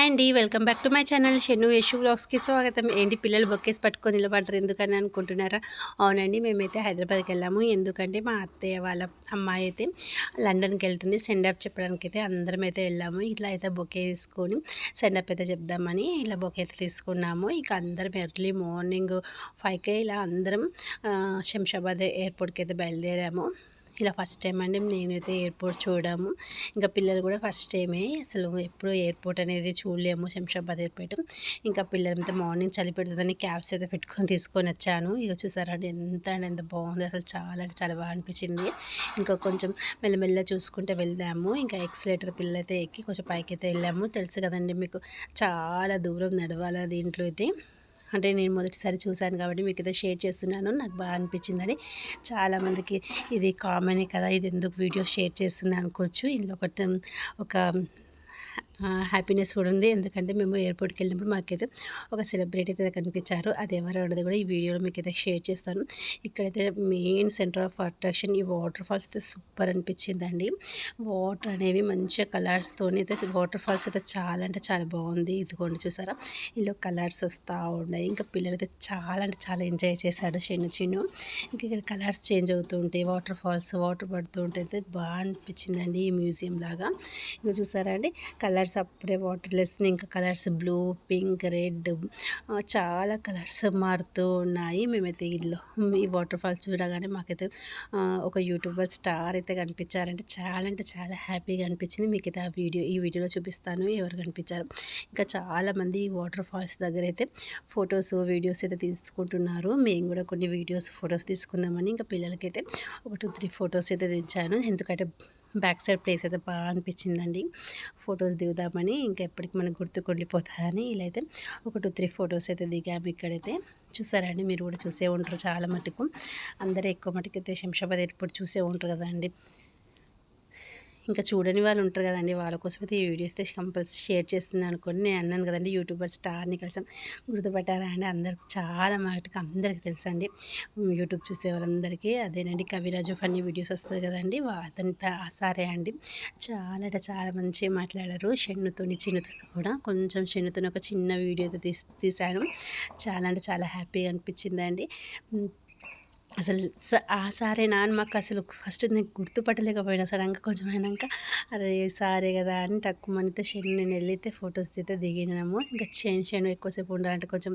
Hi అండి welcome back to my channel Shennu Yashu వ్లాగ్స్కి స్వాగతం. ఏంటి పిల్లలు బొక్కేసి పట్టుకొని నిలబడతారు ఎందుకని అనుకుంటున్నారా? అవునండి మేమైతే హైదరాబాద్కి వెళ్ళాము. ఎందుకంటే మా అత్తయ్య వాళ్ళ అమ్మాయి అయితే లండన్కి వెళ్తుంది. సెండప్ చెప్పడానికి అయితే అందరం అయితే వెళ్ళాము. ఇట్లా అయితే బొకే తీసుకొని సెండప్ అయితే చెప్దామని ఇలా బొకే అయితే తీసుకున్నాము. ఇక అందరం ఎర్లీ మార్నింగ్ ఫైవ్కే ఇలా అందరం శంషాబాద్ ఎయిర్పోర్ట్కి అయితే బయలుదేరాము. ఇలా ఫస్ట్ టైం అండి నేనైతే ఎయిర్పోర్ట్ చూడము. ఇంకా పిల్లలు కూడా ఫస్ట్ టైమే అసలు ఎప్పుడు ఎయిర్పోర్ట్ అనేది చూడలేము శంషాబాద్ ఎయిర్పోర్ట్. ఇంకా పిల్లలంతా మార్నింగ్ చలి పెడుతుందని క్యాబ్స్ అయితే పెట్టుకొని తీసుకొని వచ్చాను. ఇక చూసారండి ఎంత అంటే ఎంత బాగుంది. అసలు చాలా అంటే చాలా బాగా అనిపించింది. ఇంకా కొంచెం మెల్లమెల్ల చూసుకుంటే వెళ్దాము. ఇంకా ఎక్సలేటర్ పిల్లలైతే ఎక్కి కొంచెం పైకి అయితే వెళ్ళాము. తెలుసు కదండి మీకు చాలా దూరం నడవాలి దీంట్లో అయితే. అంటే నేను మొదటిసారి చూశాను కాబట్టి మీకు అయితే షేర్ చేస్తున్నాను. నాకు బాగా అనిపించిందని చాలామందికి ఇది కామనే కదా ఇది ఎందుకు వీడియో షేర్ చేస్తుంది అనుకోవచ్చు. ఇందులో ఒకటి ఒక హ్యాపీనెస్ కూడా ఉంది. ఎందుకంటే మేము ఎయిర్పోర్ట్కి వెళ్ళినప్పుడు మాకైతే ఒక సెలబ్రిటీ అయితే కనిపించారు. అది ఎవరు అనేది కూడా ఈ వీడియోలో మీకు అయితే షేర్ చేస్తాను. ఇక్కడైతే మెయిన్ సెంటర్ ఆఫ్ అట్రాక్షన్ ఈ వాటర్ ఫాల్స్ అయితే సూపర్ అనిపించిందండి. వాటర్ అనేవి మంచిగా కలర్స్తోనే అయితే వాటర్ ఫాల్స్ అయితే చాలా అంటే చాలా బాగుంది. ఇదిగోండి చూసారా? ఇందులో కలర్స్ వస్తూ ఉన్నాయి. ఇంకా పిల్లలు అయితే చాలా అంటే చాలా ఎంజాయ్ చేశాడు చిన్న చిన్న. ఇంకా ఇక్కడ కలర్స్ చేంజ్ అవుతూ ఉంటాయి. వాటర్ ఫాల్స్ వాటర్ పడుతూ ఉంటే అయితే బాగా అనిపించిందండి ఈ మ్యూజియం లాగా. ఇంకా చూసారా అండి? కలర్స్ కలర్స్ అప్పుడే వాటర్లెస్ ఇంకా కలర్స్ బ్లూ పింక్ రెడ్ చాలా కలర్స్ మారుతూ ఉన్నాయి. మేమైతే ఇల్లు ఈ వాటర్ ఫాల్స్ చూడగానే మాకైతే ఒక యూట్యూబర్ స్టార్ అయితే కనిపించారంటే చాలా అంటే చాలా హ్యాపీగా అనిపించింది. మీకైతే ఆ వీడియో ఈ వీడియోలో చూపిస్తాను. ఎవరు కనిపించారు? ఇంకా చాలామంది ఈ వాటర్ ఫాల్స్ దగ్గర అయితే ఫొటోస్ వీడియోస్ అయితే తీసుకుంటున్నారు. మేము కూడా కొన్ని వీడియోస్ ఫొటోస్ తీసుకుందామని ఇంకా పిల్లలకైతే ఒక టూ త్రీ ఫొటోస్ అయితే దించాను ఎందుకంటే బ్యాక్ సైడ్ ప్లేస్ అయితే బాగా అనిపించిందండి. ఫొటోస్ దిగుదామని ఇంకా ఎప్పటికి మనకు గుర్తుకుండిపోతుందని ఇలా అయితే ఒక టూ త్రీ ఫొటోస్ అయితే దిగాము ఇక్కడైతే. చూసారండి మీరు కూడా చూసే ఉంటారు చాలా మటుకు. అందరూ ఎక్కువ మటుకు అయితే శంషాబాద్ ఎయిర్పోర్ట్ చూసే ఉంటారు కదండి. ఇంకా చూడని వాళ్ళు ఉంటారు కదండి. వాళ్ళ కోసం అయితే ఈ వీడియోస్ అయితే కంపల్సరీ షేర్ చేస్తున్నాను అనుకోండి. నేను అన్నాను కదండి యూట్యూబర్ స్టార్ని కలిసాం. గుర్తుపట్టారా అండి? అందరికి చాలా మటుకు అందరికీ తెలుసండి. యూట్యూబ్ చూసే వాళ్ళందరికీ అదేనండి కవిరాజు ఫన్నీ వీడియోస్ వస్తుంది కదండి. అతని సారే అండి. చాలా అంటే చాలా మంచిగా మాట్లాడారు. షెన్నుతోని చిన్నుతో కూడా కొంచెం షెన్నుతో ఒక చిన్న వీడియో అయితే తీసి తీశాను. చాలా అంటే చాలా హ్యాపీగా అనిపించిందండి. అసలు ఆ సారే నాన్న మాకు అసలు ఫస్ట్ నేను గుర్తుపట్టలేకపోయినా సడన్గా కొంచెం అయినాక అరే సారే కదా అని తక్కువనితే శని నేను వెళ్ళితే ఫొటోస్ అయితే దిగినాము. ఇంకా శని శని ఎక్కువసేపు ఉండాలంటే కొంచెం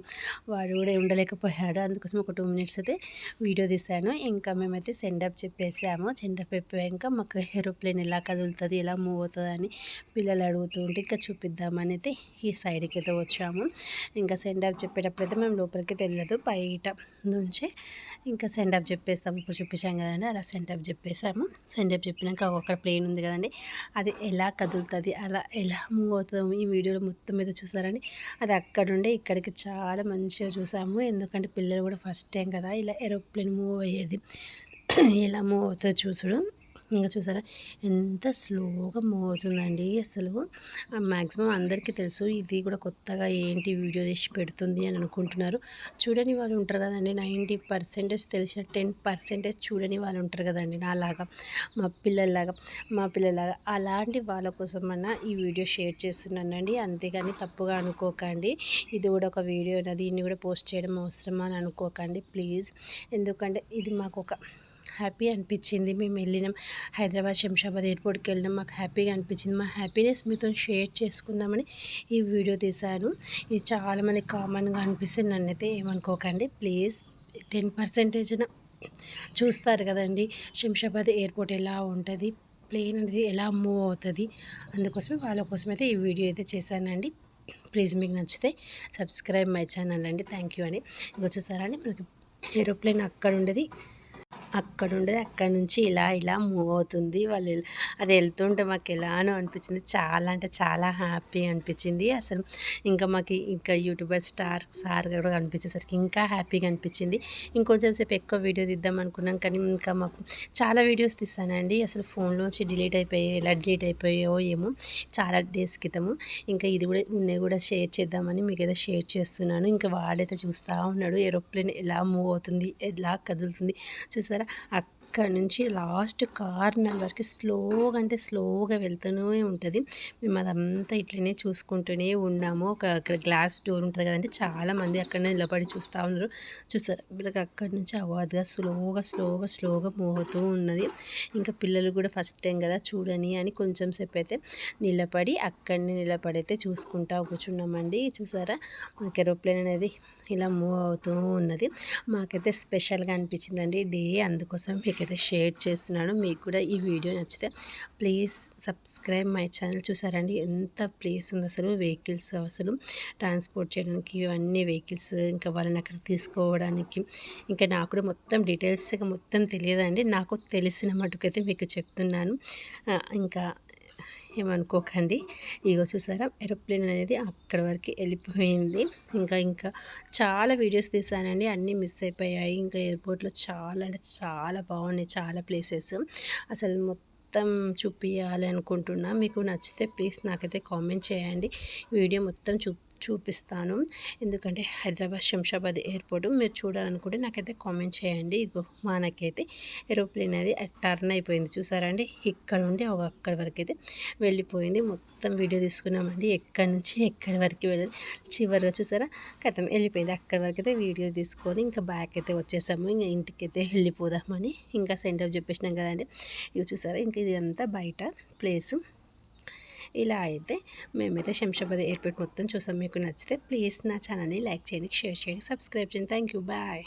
వాడు కూడా ఉండలేకపోయాడు. అందుకోసం ఒక టూ మినిట్స్ అయితే వీడియో తీశాను. ఇంకా మేమైతే సెండప్ చెప్పేసాము. సెండప్ చెప్పాక మాకు ఏరోప్లేన్ ఎలా కదులుతుంది ఎలా మూవ్ అవుతుంది అని పిల్లలు అడుగుతుంటే ఇంకా చూపిద్దామని అయితే ఈ సైడ్కి అయితే వచ్చాము. ఇంకా సెండప్ చెప్పేటప్పుడు అయితే మేము లోపలికి తెలియదు బయట నుంచి ఇంకా సెంటప్ చెప్పేస్తాము. ఇప్పుడు చూపించాం కదండి అలా సెంటప్ చెప్పేసాము. సెంటప్ చెప్పినాక ఒక ప్లేన్ ఉంది కదండి అది ఎలా కదులుతుంది అలా ఎలా మూవ్ అవుతుంది ఈ వీడియోలో మొత్తం మీద చూసారండి. అది అక్కడుండే ఇక్కడికి చాలా మంచిగా చూసాము. ఎందుకంటే పిల్లలు కూడా ఫస్ట్ టైం కదా ఇలా ఏరోప్లేన్ మూవ్ అయ్యేది. ఎలా మూవ్ అవుతుందో చూసుడు ఇంకా చూసారా? ఎంత స్లోగా మూవ్ అవుతుందండి అసలు. మ్యాక్సిమం అందరికీ తెలుసు ఇది కూడా కొత్తగా ఏంటి వీడియో తీసి పెడుతుంది అని అనుకుంటున్నారు. చూడని వాళ్ళు ఉంటారు కదండి నైంటీ పర్సెంటేజ్ తెలిసిన టెన్ పర్సెంటేజ్ చూడని వాళ్ళు ఉంటారు కదండి నాలాగా మా పిల్లల్లాగా మా పిల్లలాగా అలాంటి వాళ్ళ కోసమన్నా ఈ వీడియో షేర్ చేస్తున్నానండి. అంతేగాని తప్పుగా అనుకోకండి. ఇది కూడా ఒక వీడియో దీన్ని కూడా పోస్ట్ చేయడం అవసరమా అని అనుకోకండి ప్లీజ్. ఎందుకంటే ఇది మాకు ఒక హ్యాపీ అనిపించింది. మేము వెళ్ళినాం హైదరాబాద్ శంషాబాద్ ఎయిర్పోర్ట్కి వెళ్ళినాం. మాకు హ్యాపీగా అనిపించింది. మా హ్యాపీనెస్ మీతో షేర్ చేసుకుందామని ఈ వీడియో తీశాను. ఇది చాలామంది కామన్గా అనిపిస్తే నన్నైతే ఏమనుకోకండి. ప్లీజ్ టెన్ పర్సెంటేజ్న చూస్తారు కదండి. శంషాబాద్ ఎయిర్పోర్ట్ ఎలా ఉంటుంది? ప్లేన్ అనేది ఎలా మూవ్ అవుతుంది? అందుకోసమే వాళ్ళ కోసం అయితే ఈ వీడియో అయితే చేశానండి. ప్లీజ్ మీకు నచ్చితే సబ్స్క్రైబ్ మై ఛానల్ అండి. థ్యాంక్ యూ అండి. ఇంకా చూసారా అండి? మనకి ఏరోప్లేన్ అక్కడ ఉండేది. అక్కడ ఉండేది అక్కడ నుంచి ఇలా ఇలా మూవ్ అవుతుంది. వాళ్ళు అది వెళ్తుంటే మాకు ఎలానో అనిపించింది. చాలా అంటే చాలా హ్యాపీ అనిపించింది. అసలు ఇంకా మాకు ఇంకా యూట్యూబర్ స్టార్ సార్ కూడా కనిపించేసరికి ఇంకా హ్యాపీగా అనిపించింది. ఇంకొంచెం సేపు ఎక్కువ వీడియో తీద్దాం అనుకున్నాం కానీ ఇంకా మాకు చాలా వీడియోస్ తీసానండి అసలు ఫోన్లోంచి డిలీట్ అయిపోయాయి ఎలా డిలీట్ అయిపోయాయో ఏమో చాలా డేస్ క్రితము. ఇంకా ఇది కూడా ఉన్నాయి కూడా షేర్ చేద్దామని మీకు ఏదో షేర్ చేస్తున్నాను. ఇంకా వాడైతే చూస్తూ ఉన్నాడు. ఏరోప్లేన్ ఎలా మూవ్ అవుతుంది ఎలా కదులుతుంది. చూసారా? ఇక్కడ నుంచి లాస్ట్ కార్నర్ వరకు స్లోగా అంటే స్లోగా వెళ్తూనే ఉంటుంది. మేము అదంతా ఇట్లనే చూసుకుంటూనే ఉన్నాము. ఒక అక్కడ గ్లాస్ డోర్ ఉంటుంది కదండి చాలామంది అక్కడనే నిలబడి చూస్తూ ఉన్నారు. చూస్తారు వీళ్ళకి అక్కడి నుంచి అవాదుగా స్లోగా స్లోగా స్లోగా మూవ్ అవుతూ ఉన్నది. ఇంకా పిల్లలు కూడా ఫస్ట్ టైం కదా చూడని అని కొంచెం సేపు అయితే నిలబడి అక్కడనే నిలబడి అయితే చూసుకుంటా కూర్చున్నామండి. చూసారా? మనకి ఏరోప్లేన్ అనేది ఇలా మూవ్ అవుతూ ఉన్నది. మాకైతే స్పెషల్గా అనిపించిందండి. డే అందుకోసం మీకైతే షేర్ చేస్తున్నాను. మీకు కూడా ఈ వీడియో నచ్చితే ప్లీజ్ సబ్స్క్రైబ్ మై ఛానల్. చూసారండి? ఎంత ప్లేస్ ఉంది అసలు. వెహికల్స్ అసలు ట్రాన్స్పోర్ట్ చేయడానికి ఇవన్నీ వెహికల్స్ ఇంకా వాళ్ళని అక్కడ తీసుకోవడానికి. ఇంకా నాకు కూడా మొత్తం డీటెయిల్స్గా మొత్తం తెలియదండి. నాకు తెలిసిన మటుకైతే మీకు చెప్తున్నాను. ఇంకా ఏమనుకోకండి ఇగో చూసారా ఏరోప్లేన్ అనేది అక్కడ వరకు వెళ్ళిపోయింది. ఇంకా ఇంకా చాలా వీడియోస్ తీసానండి. అన్నీ మిస్ అయిపోయాయి. ఇంకా ఎయిర్పోర్ట్లో చాలా అంటే చాలా బాగున్నాయి చాలా ప్లేసెస్. అసలు మొత్తం చూపించాలి అనుకుంటున్నా మీకు నచ్చితే ప్లీజ్ నాకైతే కామెంట్ చేయండి. వీడియో మొత్తం చూ చూపిస్తాను. ఎందుకంటే హైదరాబాద్ శంషాబాద్ ఎయిర్పోర్ట్ మీరు చూడాలనుకుంటే నాకైతే కామెంట్ చేయండి. ఇదిగో మనకైతే ఏరోప్లేన్ అది టర్న్ అయిపోయింది. చూసారా అండి? ఇక్కడ ఉండి ఒక అక్కడి వరకు అయితే వెళ్ళిపోయింది. మొత్తం వీడియో తీసుకున్నామండి. ఎక్కడి నుంచి ఎక్కడి వరకు వెళ్ళి చివరిగా చూసారా? కథం వెళ్ళిపోయింది. అక్కడి వరకు అయితే వీడియో తీసుకొని ఇంకా బ్యాక్ అయితే వచ్చేసాము. ఇంకా ఇంటికి అయితే వెళ్ళిపోదామని ఇంకా సెంటర్ చెప్పేసినాం కదండి. ఇవి చూసారా? ఇంకా ఇది అంతా బయట ప్లేసు. ఇలా అయితే మేమైతే శంషాబాద్ ఎయిర్పోర్ట్ మొత్తం చూసాం. మీకు నచ్చితే ప్లీజ్ నా ఛానల్ని లైక్ చేయండి షేర్ చేయండి సబ్స్క్రైబ్ చేయండి. Thank you bye.